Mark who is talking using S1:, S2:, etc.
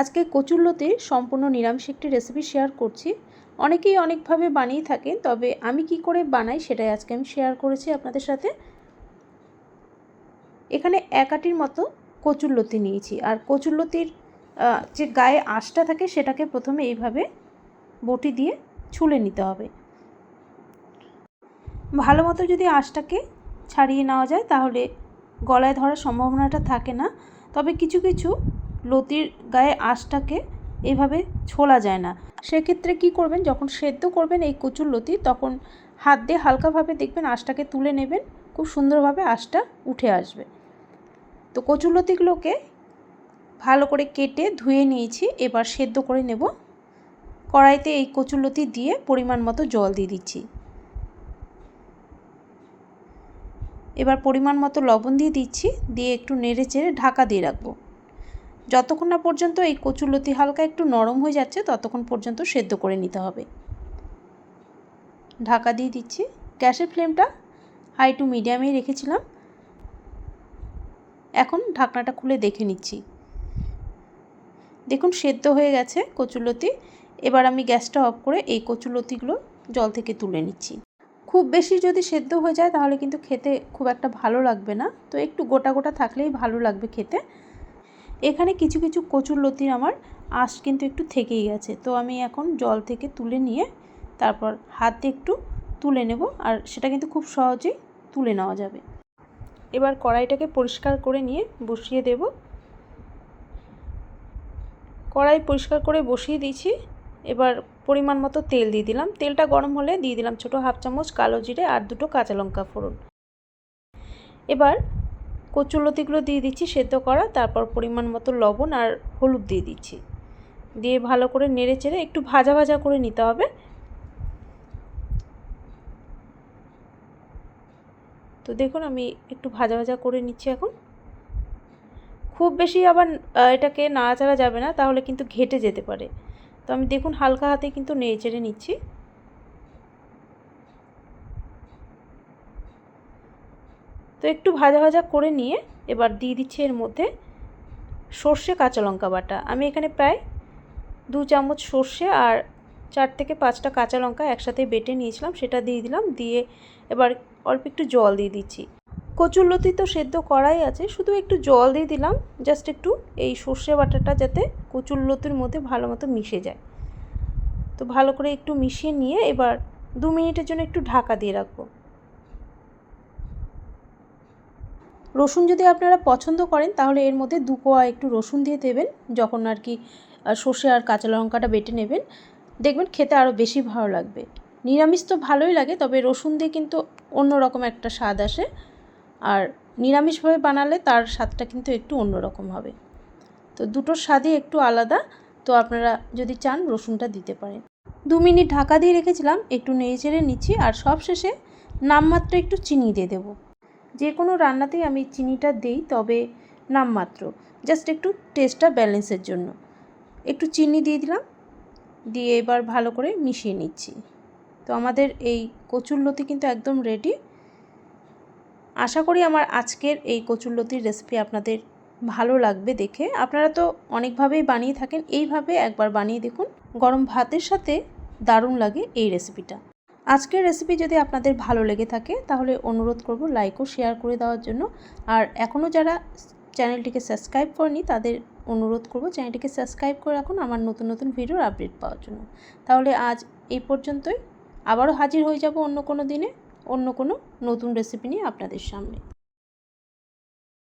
S1: আজকে কচুরলতির সম্পূর্ণ নিরামিষ একটি রেসিপি শেয়ার করছি। অনেকেই অনেকভাবে বানিয়ে থাকেন, তবে আমি কি করে বানাই সেটাই আজকে আমি শেয়ার করেছি আপনাদের সাথে। এখানে এক আটির মতো কচুরলতি নিয়েছি, আর কচুরলতির যে গায়ে আঁশটা থাকে সেটাকে প্রথমে এইভাবে বটি দিয়ে ছুলে নিতে হবে। ভালো মতো যদি আঁশটাকে ছাড়িয়ে নেওয়া যায় তাহলে গলায় ধরার সম্ভাবনাটা থাকে না, তবে কিছু কিছু লতির গায়ে আঁশটাকে এভাবে ছোলা যায় না। সেক্ষেত্রে কি করবেন? যখন সেদ্ধ করবেন এই কচুর লতি, তখন হাত দিয়ে হালকাভাবে দেখবেন আঁশটাকে তুলে নেবেন। খুব সুন্দরভাবে আঁশটা উঠে আসবে। তো কচুর লতিগুলোকে ভালো করে কেটে ধুয়ে নিয়েছি। এবার সেদ্ধ করে নেব। কড়াইতে এই কচুর লতি দিয়ে পরিমাণ মতো জল দিয়ে দিচ্ছি। এবার পরিমাণ মতো লবণ দিয়ে দিচ্ছি। দিয়ে একটু নেড়ে চেড়ে ঢাকা দিয়ে রাখব। যতক্ষণ না পর্যন্ত এই কচুরলতি হালকা একটু নরম হয়ে যাচ্ছে, ততক্ষণ পর্যন্ত সেদ্ধ করে নিতে হবে। ঢাকা দিয়ে দিচ্ছি। গ্যাসের ফ্লেমটা হাই টু মিডিয়ামেই রেখেছিলাম। এখন ঢাকনাটা খুলে দেখে নিচ্ছি। দেখুন, সেদ্ধ হয়ে গেছে কচুলতি এবার আমি গ্যাসটা অফ করে এই কচুলতিগুলো জল থেকে তুলে নিচ্ছি। খুব বেশি যদি সেদ্ধ হয়ে যায়, তাহলে কিন্তু খেতে খুব একটা ভালো লাগবে না। তো একটু গোটা গোটা থাকলেই ভালো লাগবে খেতে। এখানে কিছু কিছু কচুর লতির আমার আঁশ কিন্তু একটু থেকেই গেছে। তো আমি এখন জল থেকে তুলে নিয়ে তারপর হাতে একটু তুলে নেব আর সেটা কিন্তু খুব সহজেই তুলে নেওয়া যাবে। এবার কড়াইটাকে পরিষ্কার করে নিয়ে বসিয়ে দেব। কড়াই পরিষ্কার করে বসিয়ে দিয়েছি। এবার পরিমাণ মতো তেল দিয়ে দিলাম। তেলটা গরম হলে দিয়ে দিলাম ছোটো হাফ চামচ কালো জিরে আর দুটো কাঁচা লঙ্কা ফোড়ন। এবার কচুলতিগুলো দিয়ে দিচ্ছি, সেদ্ধ করা, তারপর পরিমাণ মতো লবণ আর হলুদ দিয়ে দিচ্ছি। দিয়ে ভালো করে নেড়ে চেড়ে একটু ভাজা ভাজা করে নিতে হবে। তো দেখুন, আমি একটু ভাজা ভাজা করে নিচ্ছি এখন। খুব বেশি আবার এটাকে নাড়াচাড়া যাবে না, তাহলে কিন্তু ঘেটে যেতে পারে। তো আমি দেখুন, হালকা হাতে কিন্তু নেড়ে চেড়ে নিচ্ছি। তো একটু ভাজা ভাজা করে নিয়ে এবার দিয়ে দিচ্ছি এর মধ্যে সর্ষে কাঁচা লঙ্কা বাটা। আমি এখানে প্রায় দু চামচ সর্ষে আর চার থেকে পাঁচটা কাঁচা লঙ্কা একসাথে বেটে নিয়েছিলাম, সেটা দিয়ে দিলাম, দিয়ে এবার অল্প একটু জল দিয়ে দিচ্ছি। কচুরলতি তো সেদ্ধ করাই আছে, শুধু একটু জল দিয়ে দিলাম, জাস্ট একটু এই সর্ষে বাটাটা যাতে কচুরলতির মধ্যে ভালো মতো মিশে যায়। তো ভালো করে একটু মিশিয়ে নিয়ে এবার দু মিনিটের জন্য একটু ঢাকা দিয়ে রাখব। রসুন যদি আপনারা পছন্দ করেন, তাহলে এর মধ্যে দু কোয়া একটু রসুন দিয়ে দেবেন, যখন আর কি সর্ষে আর কাঁচা লঙ্কাটা বেটে নেবেন। দেখবেন খেতে আরও বেশি ভালো লাগবে। নিরামিষ তো ভালোই লাগে, তবে রসুন দিয়ে কিন্তু অন্য রকম একটা স্বাদ আসে। আর নিরামিষভাবে বানালে তার স্বাদটা কিন্তু একটু অন্যরকম হবে। তো দুটোর স্বাদই একটু আলাদা, তো আপনারা যদি চান রসুনটা দিতে পারেন। দু মিনিট ঢাকা দিয়ে রেখেছিলাম, একটু নেড়ে চেড়ে নিচ্ছি, আর সব শেষে নামমাত্র একটু চিনি দিয়ে দেবো। যে কোনো রান্নাতেই আমি চিনিটা দিই, তবে নামমাত্র জাস্ট একটু টেস্টটা ব্যালেন্সের জন্য। একটু চিনি দিয়ে দিলাম, দিয়ে এবার ভালো করে মিশিয়ে নিচ্ছি। তো আমাদের এই কচুরলতি কিন্তু একদম রেডি আশা করি আমার আজকের এই কচুরলতির রেসিপি আপনাদের ভালো লাগবে দেখে। আপনারা তো অনেকভাবেই বানিয়ে থাকেন, এইভাবে একবার বানিয়ে দেখুন। গরম ভাতের সাথে দারুণ লাগে এই রেসিপিটা আজকের রেসিপি যদি আপনাদের ভালো লেগে থাকে, তাহলে অনুরোধ করব লাইক ও শেয়ার করে দেওয়ার জন্য। আর এখনও যারা চ্যানেলটিকে সাবস্ক্রাইব করেনি, তাদের অনুরোধ করব চ্যানেলটিকে সাবস্ক্রাইব করে রাখুন আমার নতুন নতুন ভিডিওর আপডেট পাওয়ার জন্য। তাহলে আজ এই পর্যন্তই। আবারও হাজির হয়ে যাব অন্য কোনো দিনে, অন্য কোনো নতুন রেসিপি নিয়ে আপনাদের সামনে।